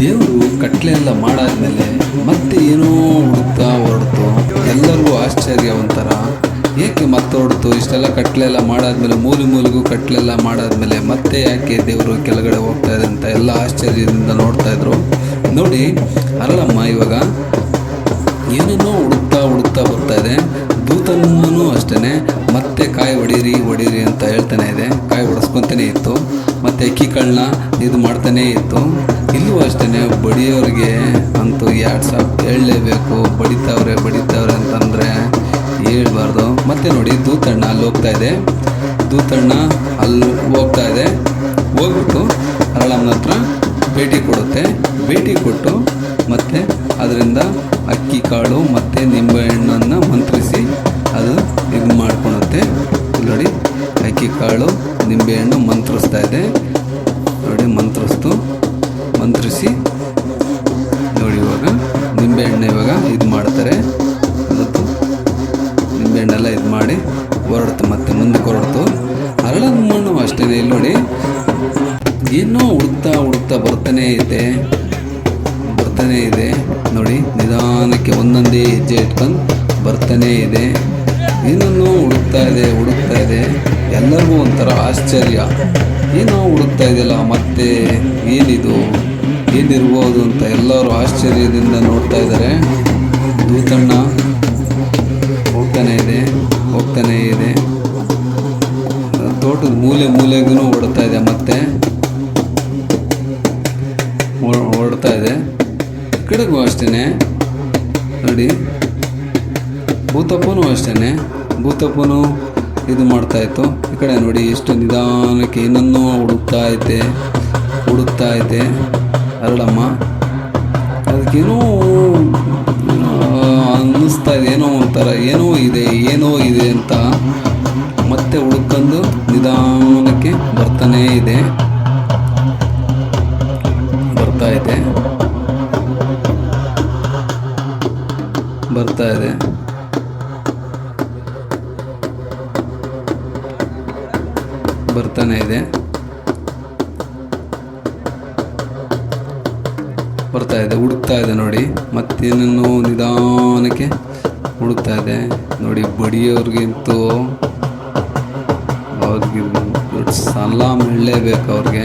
ದೇವರು ಕಟ್ಲೆ ಎಲ್ಲ ಮಾಡಾದ್ಮೇಲೆ ಮತ್ತೆ ಏನೋ ಹುಡುಕ್ತಾ ಹೊರಡ್ತು. ಎಲ್ಲರಿಗೂ ಆಶ್ಚರ್ಯ ಒಂಥರ ಏಕೆ ಮತ್ತೆ ಹೊರಡ್ತು? ಇಷ್ಟೆಲ್ಲ ಕಟ್ಲೆ ಎಲ್ಲ ಮಾಡಾದ್ಮೇಲೆ, ಮೂಲೆ ಮೂಲೆಗೂ ಕಟ್ಲೆಲ್ಲ ಮಾಡಾದ್ಮೇಲೆ ಮತ್ತೆ ಯಾಕೆ ದೇವರು ಕೆಳಗಡೆ ಹೋಗ್ತಾ ಇದೆ ಅಂತ ಎಲ್ಲ ಆಶ್ಚರ್ಯದಿಂದ ನೋಡ್ತಾ ಇದ್ರು. ನೋಡಿ ಅರಳಮ್ಮ ಇವಾಗ ಏನೇನೋ ಹುಡುಕ್ತಾ ಹುಡುಕ್ತಾ ಬರ್ತಾ ಇದೆ. ದೂತನೂ ಅಷ್ಟೇ ಮತ್ತೆ ಕಾಯಿ ಹೊಡೀರಿ ಹೊಡೀರಿ ಅಂತ ಹೇಳ್ತಾನೆ ಇದೆ. ಕಾಯಿ ಹೊಡೆಸ್ಕೊತಾನೆ ಇತ್ತು. ಮತ್ತು ಅಕ್ಕಿಗಳನ್ನ ಇದು ಮಾಡ್ತಾನೇ ಇತ್ತು. ಇಲ್ಲೂ ಅಷ್ಟೇ ಬಡಿಯೋರಿಗೆ ಅಂತೂ ಎರಡು ಸಾವಿರ ಹೇಳಲೇಬೇಕು. ಬಡಿತವ್ರೆ ಬಡಿತವ್ರೆ ಅಂತಂದರೆ ಹೇಳ್ಬಾರ್ದು. ಮತ್ತೆ ನೋಡಿ ದೂತಣ್ಣ ಅಲ್ಲಿ ಹೋಗ್ತಾ ಇದೆ. ದೂತಣ್ಣ ಅಲ್ಲಿ ಹೋಗ್ತಾ ಇದೆ. ಹೋಗ್ಬಿಟ್ಟು ಅರಳಮ್ಮನ ಹತ್ರ ಭೇಟಿ ಕೊಡುತ್ತೆ. ಭೇಟಿ ಕೊಟ್ಟು ಮತ್ತು ಅದರಿಂದ ಅಕ್ಕಿ ಕಾಳು ಮತ್ತು ನಿಂಬೆಹಣ್ಣನ್ನು ಮಂತ್ರಿಸಿ ಅದು ಇದು ಮಾಡ್ಕೊಳುತ್ತೆ ನೋಡಿ, ಅಕ್ಕಿ ಕಾಳು ನಿಂಬೆಹಣ್ಣು ಮಂತ್ರಿಸ್ತಾ ಇದೆ. ನೋಡಿ, ಮಂತ್ರಿಸ್ತು. ಮಂತ್ರಿಸಿ, ನೋಡಿ ಇವಾಗ ನಿಂಬೆಹಣ್ಣು ಇವಾಗ ಇದು ಮಾಡ್ತಾರೆ. ಮತ್ತು ನಿಂಬೆಹಣ್ಣೆಲ್ಲ ಇದು ಮಾಡಿ ಹೊರಡ್ತು ಮತ್ತೆ ಮುಂದಕ್ಕೆ ಹೊರಡ್ತು ಅರಳದ ಮಣ್ಣು ಅಷ್ಟೇ ಇಲ್ಲಿ ನೋಡಿ. ಏನೋ ಹುಡುಕ್ತಾ ಹುಡುಕ್ತಾ ಬರ್ತಾನೆ ಇದೆ. ಒಂದೊಂದೇ ಹೆಜ್ಜೆ ಇಟ್ಕೊಂಡು ಬರ್ತಾನೆ ಇದೆ. ಏನನ್ನು ಹುಡುಕ್ತಾ ಇದೆ ಹುಡುಕ್ತಾ ಇದೆ. ಎಲ್ಲರಿಗೂ ಒಂಥರ ಆಶ್ಚರ್ಯ. ಏನೋ ಹುಡುಕ್ತಾ ಇದೆಯಲ್ಲ, ಮತ್ತೆ ಏನಿದು, ಏನಿರ್ಬೋದು ಅಂತ ಎಲ್ಲರೂ ಆಶ್ಚರ್ಯದಿಂದ ನೋಡ್ತಾ ಇದ್ದಾರೆ. ದೂತಣ್ಣ ಹೋಗ್ತಾನೆ ಇದೆ ಹೋಗ್ತಾನೆ ಇದೆ. ತೋಟದ ಮೂಲೆ ಮೂಲೆಗೂ ಓಡ್ತಾ ಇದೆ, ಮತ್ತೆ ಓಡ್ತಾ ಇದೆ. ಕಡೆಗೂ ಅಷ್ಟೇ ನೋಡಿ. ಭೂತಪ್ಪನೂ ಅಷ್ಟೇ ಭೂತಪ್ಪನೂ ಇದು ಮಾಡ್ತಾ ಇತ್ತು. ಈ ಕಡೆ ನೋಡಿ ಎಷ್ಟು ನಿಧಾನಕ್ಕೆ ಏನನ್ನೋ ಹುಡುಕ್ತಾ ಐತೆ ಹುಡುಕ್ತಾ ಐತೆ ಅರಳಮ್ಮ. ಅದಕ್ಕೇನೋ ಅನ್ನಿಸ್ತಾ ಇದೆ. ಏನೋ ಒಂಥರ, ಏನೋ ಇದೆ ಏನೋ ಇದೆ ಅಂತ ಮತ್ತೆ ಹುಡುಕಂದು ನಿಧಾನಕ್ಕೆ ಬರ್ತಾನೇ ಇದೆ. ನಿಧಾನಕ್ಕೆ ಹುಡುಕ್ತಾ ಇದೆ. ನೋಡಿ, ಬಡಿಯವ್ರಿಗಿಂತೂ ಅವ್ರಿಗೆ ದೊಡ್ಡ ಸಲಾಮ್ ಹೇಳಲೇಬೇಕು ಅವ್ರಿಗೆ.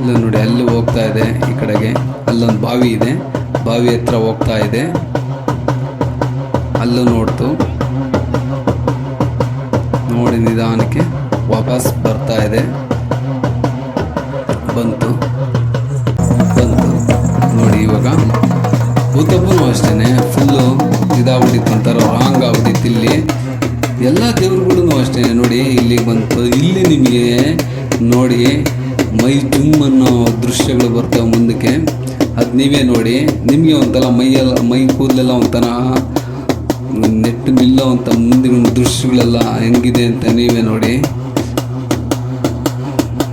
ಇಲ್ಲ ನೋಡಿ, ಅಲ್ಲಿ ಹೋಗ್ತಾ ಇದೆ ಈ ಕಡೆಗೆ. ಅಲ್ಲೊಂದು ಬಾವಿ ಇದೆ. ಬಾವಿ ಹತ್ರ ಹೋಗ್ತಾ ಇದೆ. ಅಲ್ಲೂ ನೋಡ್ತು. ನೋಡಿ, ನಿಧಾನಕ್ಕೆ ವಾಪಸ್ ಬರ್ತಾ ಇದೆ. ಬಂತು. ಇವಾಗ ಭೂತಪ್ಪನೂ ಅಷ್ಟೇ ಫುಲ್ಲು ಇದಾಗ್ಬಿಟ್ಟಿತ್ತು ಒಂಥರ ರಾಂಗ್ ಆಗ್ಬಿಟ್ಟಿತ್ತು ಇಲ್ಲಿ. ಎಲ್ಲ ದೇವ್ರುಗಳೂ ಅಷ್ಟೇ ನೋಡಿ, ಇಲ್ಲಿಗೆ ಬಂತು. ಇಲ್ಲಿ ನಿಮಗೆ ನೋಡಿ, ಮೈ ಜುಮ್ ದೃಶ್ಯಗಳು ಬರ್ತವೆ ಮುಂದಕ್ಕೆ. ಅದು ನೀವೇ ನೋಡಿ. ನಿಮಗೆ ಒಂಥರ ಮೈಯೆಲ್ಲ ಮೈ ಕೂದಲೆಲ್ಲ ಒಂಥರ ನೆಟ್ಟು ನಿಲ್ಲೋ ಅಂತ ಮುಂದಿನ ದೃಶ್ಯಗಳೆಲ್ಲ ಹೆಂಗಿದೆ ಅಂತ ನೀವೇ ನೋಡಿ.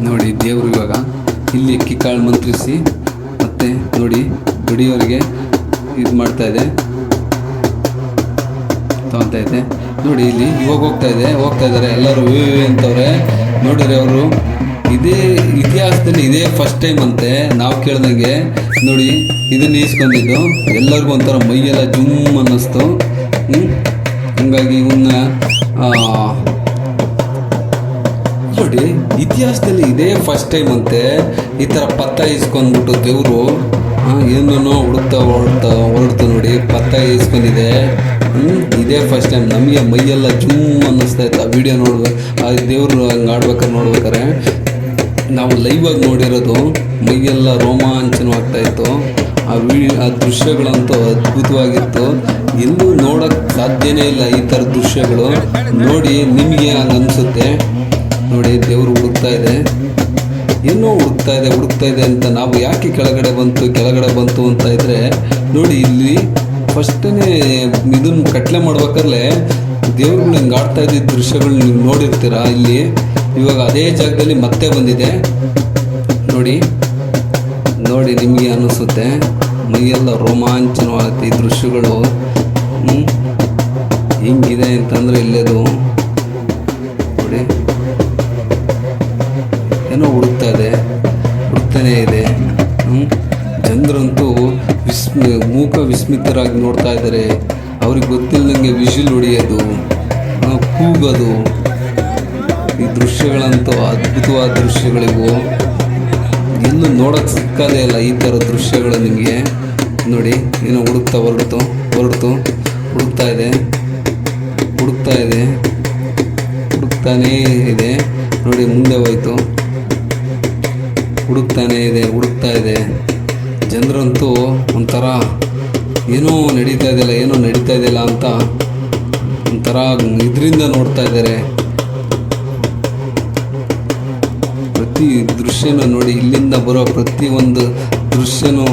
ನೋಡಿ, ದೇವರು ಇವಾಗ ಇಲ್ಲಿ ಅಕ್ಕಿ ಕಾಳು ಮಂತ್ರಿಸಿ, ಮತ್ತೆ ನೋಡಿ ದುಡಿಯೋರಿಗೆ ಇದು ಮಾಡ್ತಾ ಇದೆ. ತಗೊತಾ ಇದೆ. ನೋಡಿ, ಇಲ್ಲಿ ಇವಾಗ ಹೋಗ್ತಾ ಇದೆ. ಹೋಗ್ತಾ ಇದ್ದಾರೆ ಎಲ್ಲರೂ ವಿ ವಿ ಅಂತವ್ರೆ. ನೋಡಿರಿ ಅವರು, ಇದೇ ಇತಿಹಾಸದಲ್ಲಿ ಇದೇ ಫಸ್ಟ್ ಟೈಮ್ ಅಂತೆ. ನಾವು ಕೇಳ್ದಂಗೆ, ನೋಡಿ, ಇದನ್ನ ಈಸ್ಕೊಂಡಿದ್ದು. ಎಲ್ಲರಿಗೂ ಒಂಥರ ಮೈಯೆಲ್ಲ ಜುಮ್ ಅನ್ನಿಸ್ತು. ಹಂಗಾಗಿ ಇವನ್ನ ನೋಡಿ, ಇತಿಹಾಸದಲ್ಲಿ ಇದೇ ಫಸ್ಟ್ ಟೈಮ್ ಅಂತೆ. ಈ ಥರ ಪತ್ತ ಇಸ್ಕೊಂಡ್ಬಿಟ್ಟು ದೇವರು ಏನೇನೋ ಹುಡುಕ್ತಾ ಹೊರಡ್ತಾ ಹೊರಡ್ತು ನೋಡಿ, ಪತ್ತ ಇಸ್ಕೊಂಡಿದೆ ಇದೇ ಫಸ್ಟ್ ಟೈಮ್ ನಮಗೆ ಮೈಯೆಲ್ಲ ಜುಮ್ ಅನ್ನಿಸ್ತಾ ಇತ್ತು. ಆ ವಿಡಿಯೋ ನೋಡ್ಬೇಕು ಆ ದೇವ್ರು ಹಂಗೆ ಆಡ್ಬೇಕಾದ್ರೆ ನೋಡ್ಬೇಕಾರೆ, ನಾವು ಲೈವ್ ಆಗಿ ನೋಡಿರೋದು ಮೈಯೆಲ್ಲ ರೋಮಾಂಚನವಾಗ್ತಾ ಇತ್ತು. ಆ ವಿ, ಆ ದೃಶ್ಯಗಳಂತೂ ಅದ್ಭುತವಾಗಿತ್ತು. ಎಲ್ಲೂ ನೋಡೋಕ್ಕೆ ಸಾಧ್ಯನೇ ಇಲ್ಲ ಈ ಥರ ದೃಶ್ಯಗಳು. ನೋಡಿ, ನಿಮಗೆ ಹಂಗೆ ಅನಿಸುತ್ತೆ. ನೋಡಿ, ದೇವರು ಹುಡುಕ್ತಾ ಇದೆ. ಏನೋ ಹುಡುಕ್ತಾ ಇದೆ ಹುಡುಕ್ತಾ ಇದೆ ಅಂತ ನಾವು ಯಾಕೆ ಕೆಳಗಡೆ ಬಂತು ಕೆಳಗಡೆ ಬಂತು ಅಂತ ಇದ್ರೆ, ನೋಡಿ ಇಲ್ಲಿ ಫಸ್ಟನೇ ಇದನ್ನ ಕಟ್ಲೆ ಮಾಡ್ಬೇಕಾದ್ರೆ ದೇವ್ರುಗಳು ಹಿಂಗೆ ಆಡ್ತಾ ಇದ್ದಿದ್ದ ದೃಶ್ಯಗಳು ನೀವು ನೋಡಿರ್ತೀರಾ? ಇಲ್ಲಿ ಇವಾಗ ಅದೇ ಜಾಗದಲ್ಲಿ ಮತ್ತೆ ಬಂದಿದೆ. ನೋಡಿ ನೋಡಿ ನಿಮಗೆ ಅನಿಸುತ್ತೆ, ಮೈಯೆಲ್ಲ ರೋಮಾಂಚನವಾಗುತ್ತೆ ಈ ದೃಶ್ಯಗಳು. ಹೆಂಗಿದೆ ಅಂತಂದರೆ ಇಲ್ಲೇದು. ಇದೆ ಹುಡುಕ್ತಾನೇ ಇದೆ? ಜನರಂತೂ ವಿಸ್ಮ, ಮೂಕ ವಿಸ್ಮಿತರಾಗಿ ನೋಡ್ತಾ ಇದ್ದಾರೆ. ಅವ್ರಿಗೆ ಗೊತ್ತಿಲ್ಲದಂಗೆ ವಿಷಿಲ್ ಹೊಡೆಯೋದು ಕೂಗೋದು. ಈ ದೃಶ್ಯಗಳಂತೂ ಅದ್ಭುತವಾದ ದೃಶ್ಯಗಳಿವು. ಎಲ್ಲ ನೋಡೋಕ್ಕೆ ಸಿಕ್ಕದೇ ಇಲ್ಲ ಈ ಥರ ದೃಶ್ಯಗಳು ನಿಮಗೆ. ನೋಡಿ, ಏನೋ ಹುಡುಕ್ತಾ ಹೊರಡ್ತು ಹೊರಡ್ತು. ಹುಡುಕ್ತಾ ಇದೆ ಹುಡುಕ್ತಾ ಇದೆ. ಹುಡುಕ್ತಾನೇ ಇದೆ. ನೋಡಿ, ಮುಂದೆ ಹೋಯ್ತು. ಹುಡುಕ್ತಾನೇ ಇದೆ, ಹುಡುಕ್ತಾ ಇದೆ. ಜನರಂತೂ ಒಂಥರ ಏನೂ ನಡೀತಾ ಇದೆಯಲ್ಲ, ಏನೋ ನಡೀತಾ ಇದೆಯಲ್ಲ ಅಂತ ಒಂಥರ ಇದರಿಂದ ನೋಡ್ತಾ ಇದ್ದಾರೆ. ಪ್ರತಿ ದೃಶ್ಯನೂ ನೋಡಿ, ಇಲ್ಲಿಂದ ಬರೋ ಪ್ರತಿಯೊಂದು ದೃಶ್ಯನೂ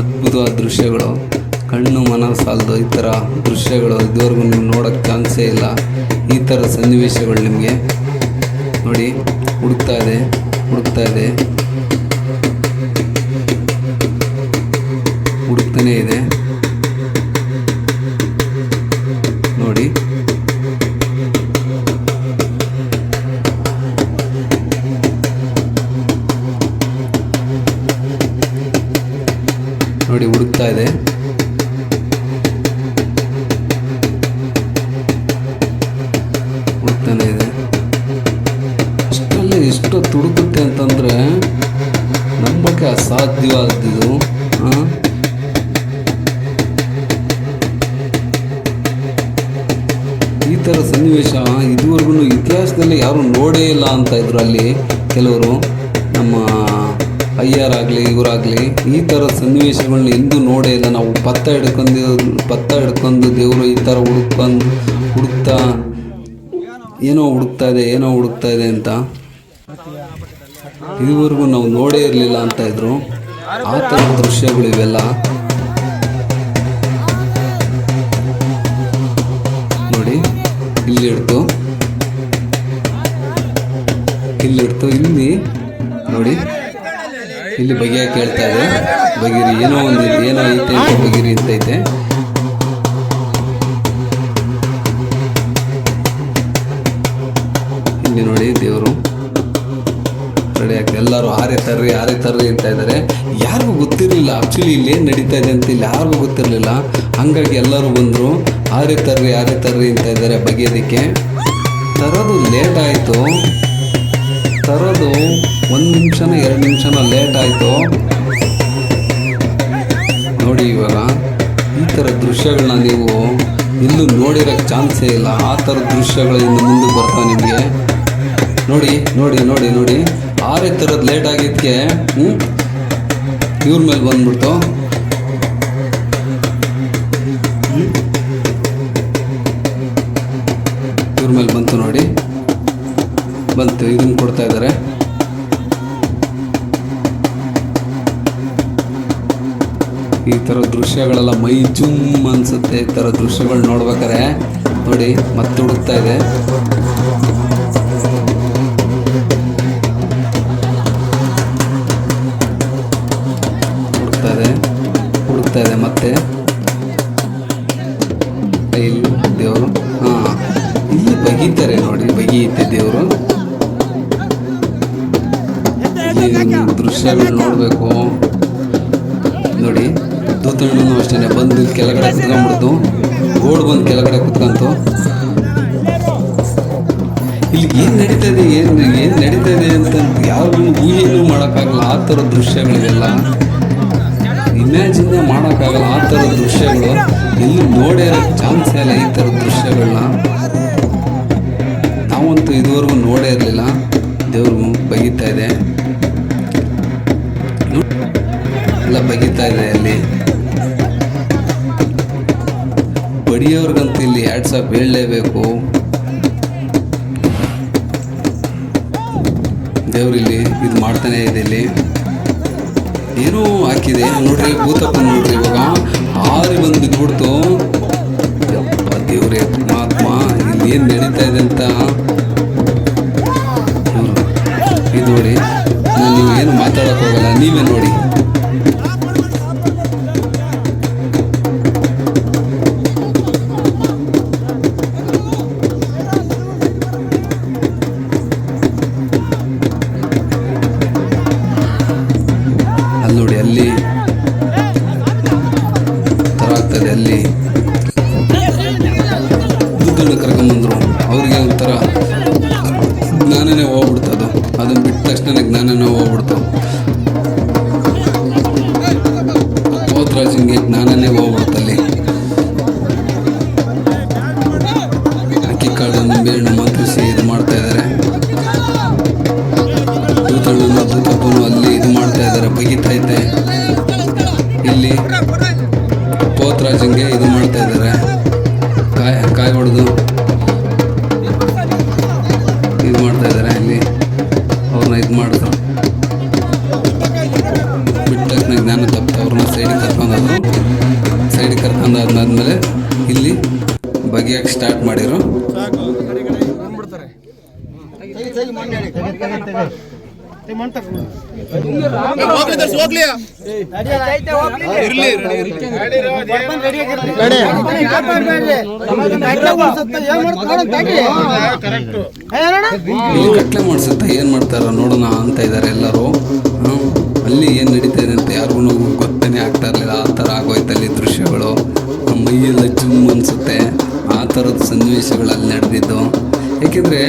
ಅದ್ಭುತವಾದ ದೃಶ್ಯಗಳು. ಕಣ್ಣು, ಮನ, ಸಾಲದು ಈ ಥರ ದೃಶ್ಯಗಳು ಇದುವರೆಗೂ ನೀವು ನೋಡೋಕ್ಕೆ ಚಾನ್ಸೇ ಇಲ್ಲ. ಈ ಥರ ಸನ್ನಿವೇಶಗಳು ನಿಮಗೆ ನೋಡಿ ಹುಡುಕ್ತಾ ಇದೆ ಹುಡುಕ್ತಾ ಇದೆ. ಹುಡುಕ್ತಾನೇ ಇದೆ. ಥರ ಸನ್ನಿವೇಶ ಇದುವರೆಗೂ ಇತಿಹಾಸದಲ್ಲಿ ಯಾರೂ ನೋಡೇ ಇಲ್ಲ ಅಂತ ಇದ್ರು ಅಲ್ಲಿ ಕೆಲವರು. ನಮ್ಮ ಅಯ್ಯರಾಗಲಿ ಇವರಾಗಲಿ, ಈ ಥರ ಸನ್ನಿವೇಶಗಳನ್ನ ಎಂದೂ ನೋಡೇ ಇಲ್ಲ. ನಾವು ಪತ್ತ ಹಿಡ್ಕೊಂಡು ಪತ್ತ ಹಿಡ್ಕೊಂಡು, ದೇವರು ಈ ಥರ ಹುಡುಕೊಂಡು ಹುಡುಕ್ತಾ, ಏನೋ ಹುಡುಕ್ತಾ ಇದೆ, ಏನೋ ಹುಡುಕ್ತಾ ಇದೆ ಅಂತ ಇದುವರೆಗೂ ನಾವು ನೋಡೇ ಇರಲಿಲ್ಲ ಅಂತ ಇದ್ರು. ಆ ಥರ ದೃಶ್ಯಗಳು ಇವೆಲ್ಲ. ನೋಡಿ. ಇಲ್ಲಿ ಇಡ್ತು ಇಲ್ಲಿ. ನೋಡಿ. ಇಲ್ಲಿ ಬಗೆಯ ಕೇಳ್ತಾ ಇದೆ. ಬಗಿರಿ ಏನೋ ಒಂದು ಏನೋ ಐತೆ ಅಂತ ಐತೆ. ಇಲ್ಲಿ ನೋಡಿ ದೇವರು. ಎಲ್ಲರೂ ಆರೆ ತರ್ರಿ ಆರೆ ತರ್ರಿ ಅಂತ ಇದ್ದಾರೆ. ಯಾರಿಗೂ ಗೊತ್ತಿರಲಿಲ್ಲ. ಆ್ಯಕ್ಚುಲಿ ಇಲ್ಲಿ ಏನು ನಡೀತಾ ಇದೆ ಅಂತ ಇಲ್ಲಿ ಯಾರಿಗೂ ಗೊತ್ತಿರಲಿಲ್ಲ. ಹಂಗಾಗಿ ಎಲ್ಲರೂ ಬಂದರು. ಆರೆ ತರ್ರಿ ಆರೆ ತರ್ರಿ ಅಂತ ಇದ್ದಾರೆ ಬಗೆಯೋದಕ್ಕೆ. ತರೋದು ಲೇಟ್ ಆಯಿತು. ತರೋದು ಒಂದು ನಿಮಿಷನ, ಎರಡು ನಿಮಿಷನ ಲೇಟ್ ಆಯಿತು. ನೋಡಿ ಇವಾಗ, ಈ ಥರ ದೃಶ್ಯಗಳನ್ನ ನೀವು ಇನ್ನು ನೋಡಿರೋಕ್ಕೆ ಚಾನ್ಸೇ ಇಲ್ಲ. ಆ ಥರ ದೃಶ್ಯಗಳು ಇನ್ನು ಮುಂದೆ ಬರ್ತಾವೆ ನಿಮಗೆ. ನೋಡಿ ನೋಡಿ ನೋಡಿ ನೋಡಿ. ಆರೇ ಥರದ್ದು ಲೇಟ್ ಆಗಿದ್ದಕ್ಕೆ ಇವ್ರ ಮೇಲೆ ಬಂದ್ಬಿಡ್ತು. ಮೇಲೆ ಬಂತು ನೋಡಿ. ಬಂತು, ಇದನ್ನು ಕೊಡ್ತಾ ಇದ್ದಾರೆ. ಈ ಥರ ದೃಶ್ಯಗಳೆಲ್ಲ ಮೈ ಜುಮ್ ಅನ್ಸುತ್ತೆ, ಈ ಥರ ದೃಶ್ಯಗಳು ನೋಡ್ಬೇಕಾರೆ ನೋಡಿ, ಮತ್ತೆ ಹುಡುಕ್ತಾ ಇದೆ. ಹುಡುಕ್ತಾ ಇದೆ ಹುಡುಕ್ತಾ ಇದೆ ಮತ್ತೆ. ಬಗೀತೆ ದೇವರು. ದೃಶ್ಯಗಳು ನೋಡಬೇಕು. ನೋಡಿ, ದೂತಣ್ಣನು ಅಷ್ಟೇ ಬಂದು ಕೆಳಗಡೆ ಕುತ್ಕೊಂಡ್ಬಿಡ್ತು ಗೋಡ್ ಬಂದು ಕೆಳಗಡೆ ಕುತ್ಕಂತು. ಇಲ್ಲಿ ಏನು ನಡೀತಾ ಇದೆ, ಏನು ಏನು ನಡೀತಾ ಇದೆ ಅಂತ ಯಾರಿಗೂ ಊಹೆನೂ ಮಾಡೋಕ್ಕಾಗಲ್ಲ. ಆ ಥರ ದೃಶ್ಯಗಳಿವೆಲ್ಲ. ಇಮ್ಯಾಜಿನ್ನೇ ಮಾಡೋಕ್ಕಾಗಲ್ಲ ಆ ಥರ ದೃಶ್ಯಗಳು. ಇಲ್ಲಿ ನೋಡೇ ಚಾನ್ಸ್ ಚಾನ್ಸೇ ಇಲ್ಲ ಈ ಥರ ದೃಶ್ಯಗಳನ್ನ. ನಾವಂತೂ ಇದುವರೆಗೂ ನೋಡೇ ಇರಲಿಲ್ಲ. ದೇವ್ರು ಬಗೀತಾ ಇದೆ. ಎಲ್ಲ ಬಗೀತಾ ಇದೆ ಅಲ್ಲಿ. ಬಡಿಯವ್ರಿಗಂತೂ ಇಲ್ಲಿ ಆ್ಯಡ್ಸ ಬೀಳಲೇಬೇಕು. ದೇವ್ರಿಲ್ಲಿ ಇದು ಮಾಡ್ತಾನೆ ಇದೆ ಇಲ್ಲಿ. ಏನೋ ಹಾಕಿದೆ. ನೋಡ್ರಿ ಭೂತಪ್ಪ ನೋಡ್ರಿ ಇವಾಗ. ಆರಿ ಬಂದು ಬಿದ್ಬಿಡ್ತು. ದೇವ್ರೇ, ಪರಮಾತ್ಮ, ಇಲ್ಲಿ ಏನು ನಡೀತಾ ಇದೆ ಅಂತ. ನೋಡಿ ನಾನು ನೀವು ಏನು ಮಾತಾಡೋಕ್ಕೋಗಲ್ಲ ನೀವೇ ನೋಡಿ. ಬಿಟ್ಟ ತಕ್ಷಣ ಜ್ಞಾನನೇ ಹೋಗ್ಬಿಡ್ತು ಹೋದ್ರಾಜಿಂಗೆ ಜ್ಞಾನನೇ ಹೋಗ್ಬಿಡ್ತಲ್ಲಿ ಅಕ್ಕಿ ಕಾಳು ನಿಂಬೆಹಣ್ಣು ಮಂತ್ರಿಸಿ ಇದು ಮಾಡ್ತಾ ಇದ್ದಾರೆ. ಭೂತಪ್ಪನು ಅಲ್ಲಿ ಇದು ಮಾಡ್ತಾ ಇದ್ದಾರೆ. ಬಗಿತೈತೆ ಇಲ್ಲಿ ಪೋತ್ರಾಜಂಗೆ ಜ್ಞಾನ ತಪ್ಪು ಅವ್ರನ್ನ ಸೈಡಿಗೆ ಕರ್ಕೊಂಡೋದ್ರು. ಸೈಡಿಗೆ ಕರ್ಕೊಂಡಾದ್ಮೇಲೆ ಇಲ್ಲಿ ಬಗೆಯಕ್ಕೆ ಸ್ಟಾರ್ಟ್ ಮಾಡಿರು ಕಟ್ಲೆ ಮಾಡ್ಸುತ್ತ ಏನ್ ಮಾಡ್ತಾರ ನೋಡೋಣ ಅಂತ ಇದಾರೆ ಎಲ್ಲರೂ. ಸನ್ನಿವೇಶಗಳು ನಡೆದಿದ್ದು. ಏಕೆಂದರೆ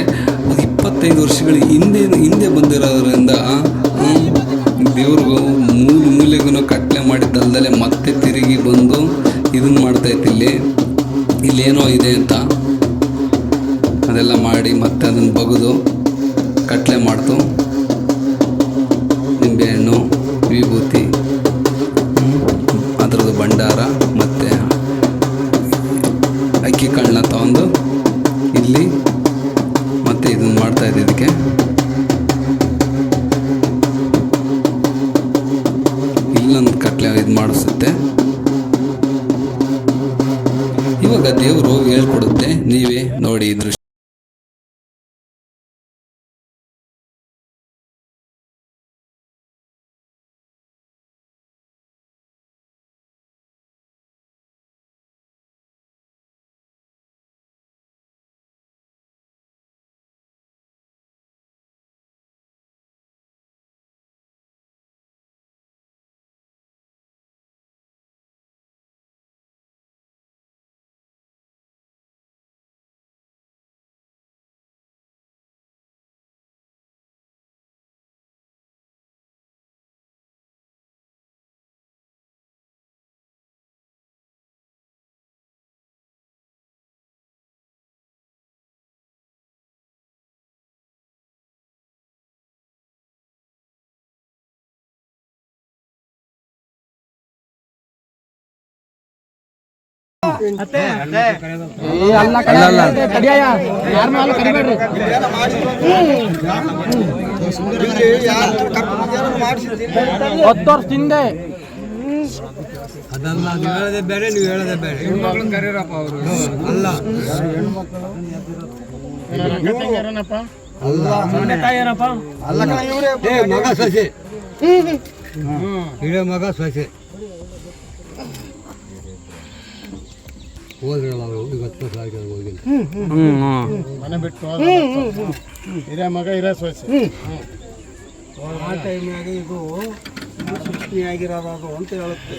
ಇಪ್ಪತ್ತೈದು ವರ್ಷಗಳ ಹಿಂದೆ ಹಿಂದೆ ಬಂದಿರೋದ್ರಿಂದ ಹತ್ತು ವರ್ಷ ಹಿಂದೆ. ಅದಲ್ಲ ನೀವು ಹೇಳದೆ ಬೇರೆ ನೀವು ಹೇಳದೆ ಬೇರೆ. ಹೆಣ್ಮಕ್ಳನ್ನ ಕರೀರಪ್ಪ ಅವರು. ಅಲ್ಲ. ಏ ಮಗ ಸೊಸೆ. ಹಿರಿಯ ಮಗ ಸೊಸೆ. ಹೋದ್ರಲ್ಲ ಅವರು ಇವತ್ತು ವರ್ಷ ಆಗಿದೆ ಹೋಗಿಲ್ಲ. ಮನೆ ಬಿಟ್ಟು ಹಿರಿಯ ಮಗ ಹಿರಿಯ ಸೊಸೆ. ಆ ಟೈಮ್ನಾಗ ಇದು ಸೃಷ್ಟಿಯಾಗಿರೋದು ಅಂತ ಹೇಳುತ್ತೆ.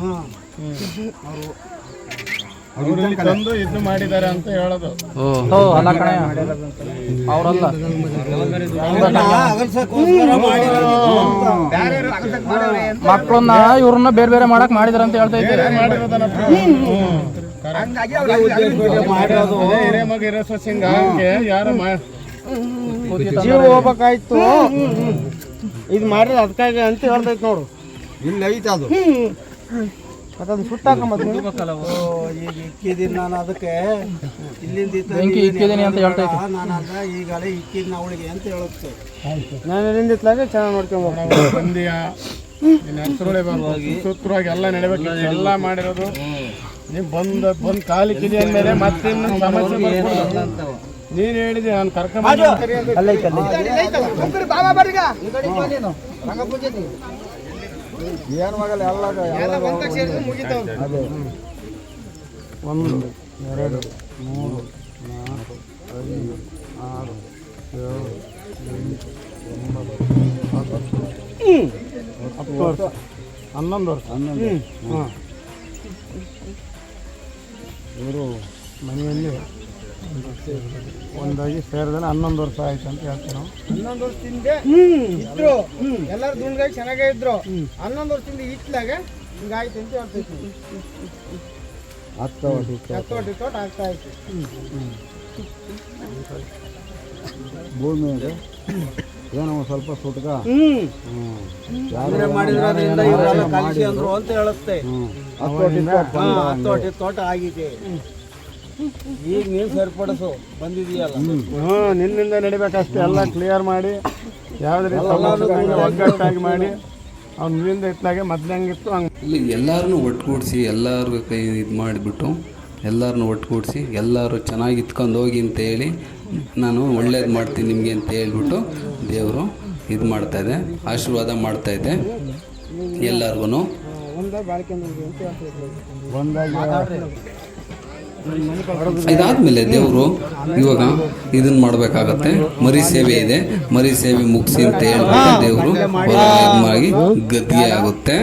ಹಾಂ ಇಲ್ಲಿ ತಂದು ಇದು ಮಾಡಿದ್ದಾರೆ ಅಂತ ಹೇಳೋದು. ಅಲ್ಲ ಕಣೆ. ಅವರಲ್ಲ. ಮಕ್ಕಳನ್ನ ಇವ್ರನ್ನ ಬೇರೆ ಬೇರೆ ಮಾಡಕ್ ಮಾಡಿದಾರ ಅಂತ ಹೇಳ್ತಾ ಇದ್ದಾರೆ? ಯಾರು ಮಾ- ಜೀವ ಹೋಗ್ಬೇಕಾಯ್ತು. ಇದು ಮಾಡಿದ್ರೆ ಅದಕ್ಕಾಗಿ ಅಂತ ಹೇಳ್ತೈತೆ ನೋಡು. ಇಲ್ಲ ಐತೆ ಅದು. ಅದನ್ನ ಸುಟ್ಟಾಕ ಮತ್ತೆ ಈಗ ಇಕ್ಕಿದ್ದೀನಿ ನಾನು ಅದಕ್ಕೆ. ಇಲ್ಲಿಂದ ಇಕ್ಕಿದೀನಿ ಅಂತ ಹೇಳ್ತೈತೆ ನಾನು ಅದ ಈಗಲೇ ಇಕ್ಕಿದ್ನ ಅವಳಿಗೆ ಅಂತ ಹೇಳುತ್ತೆ. ನಾನು ಇಲ್ಲಿಂದ ಇತ್ಲಾಗ ಚೆನ್ನಾಗಿ ನೋಡ್ಕೊಂಬೋದು ಬಂದಿಯ? ನಿನ್ನ ಹೆಸರುಳೆ ಸುತ್ತವಾಗಿ ಎಲ್ಲ ನಡಿಬೇಕು. ಎಲ್ಲ ಮಾಡಿರೋದು. ನೀವು ಬಂದ ಬಂದ್ ಕಾಲಿಕ್ಕಿದೆ ಅಂದ್ಮೇಲೆ ಮತ್ತೆ ಸಮಸ್ಯೆ ನೀನು ನೀನ್ ಹೇಳಿದೆ ನಾನು ಕರ್ಕೊಂಡು ಏನು ಆಗಲ್ಲ ಎಲ್ಲ ಅದೇ ಒಂದು ಎರಡು ಮೂರು ನಾಲ್ಕು ಐದು ಆರು ಏಳು ಎಂಟು ಒಂಬತ್ತು ಹತ್ತು ಹತ್ತು ವರ್ಷ. ಹನ್ನೊಂದು. ವರ್ಷ ಹನ್ನೊಂದು ಹಾಂ ಇವರು ಮನೆಯಲ್ಲಿ ಒಂದಾಗಿ ಸೇರಿದ್ರೆ ಹನ್ನೊಂದು ವರ್ಷ ಆಯ್ತು ಅಂತ ಹೇಳ್ತೀವಿ ನಾವು. ಹನ್ನೊಂದು ವರ್ಷದಿಂದ ಇದ್ರು. ಎಲ್ಲರೂ ದುಂಡಾಗಿ ಚೆನ್ನಾಗೇ ಇದ್ರು. ಹನ್ನೊಂದು ವರ್ಷದಿಂದ ಇಟ್ಲಾಗ ಹಿಂಗಾಯ್ತು ಅಂತ ಹೇಳ್ತೈತಿ ಹತ್ತೋಟಿ ತೋಟ ಆಗ್ತಾ ಇತ್ತು. ಭೂಮಿ ಇದೆ. ಏನೋ ಒಂದ್ ಸ್ವಲ್ಪ ಸುಟ್ಕ. ಹತ್ತು ತೋಟ ಆಗಿದೆ. ಈಗ ನೀನ್ ಸರಿಪಡಿಸು. ಬಂದಿದೀಯಲ್ಲ. ಹ್ಞೂ ನಿನ್ನಿಂದ ನಡಿಬೇಕಷ್ಟೇ. ಎಲ್ಲ ಕ್ಲಿಯರ್ ಮಾಡಿ ಯಾವುದೇ ರೀತಿ ಒಗ್ಗಟ್ಟಾಗಿ ಮಾಡಿ ಅವ್ನು ನೀರಿಂದ ಇತ್ತಾಗೆ ಮೊದ್ಲು ಹೆಂಗಿತ್ತು ಹಂಗೆ ಇಲ್ಲಿ ಎಲ್ಲರನ್ನೂ ಒಟ್ಟುಗೂಡಿಸಿ ಎಲ್ಲರಿಗೂ ಕೈ ಇದು ಮಾಡಿಬಿಟ್ಟು ಎಲ್ಲರನ್ನೂ ಒಟ್ಟುಗೂಡಿಸಿ ಎಲ್ಲರೂ ಚೆನ್ನಾಗಿ ಇತ್ಕೊಂಡು ಹೋಗಿ ಅಂತ ಹೇಳಿ ನಾನು ಒಳ್ಳೇದು ಮಾಡ್ತೀನಿ ನಿಮಗೆ ಅಂತ ಹೇಳ್ಬಿಟ್ಟು ದೇವರು ಇದು ಮಾಡ್ತಾಯಿದ್ದೆ ಆಶೀರ್ವಾದ ಮಾಡ್ತಾಯಿದ್ದೆ ಎಲ್ಲರಿಗೂ ಒಂದಾಗಿ ಇದಾದ್ಮೇಲೆ ದೇವರು ಇವಾಗ ಇದನ್ನ ಮಾಡಬೇಕಾಗತ್ತೆ. ಮರಿ ಸೇವೆ ಇದೆ. ಮರಿ ಸೇವೆ ಮುಗಿಸಿ ಅಂತ ಹೇಳ್ಬಿಟ್ಟು ದೇವರು ಮಾಡಿ ಗದ್ದಿಗೆ ಆಗುತ್ತೆ.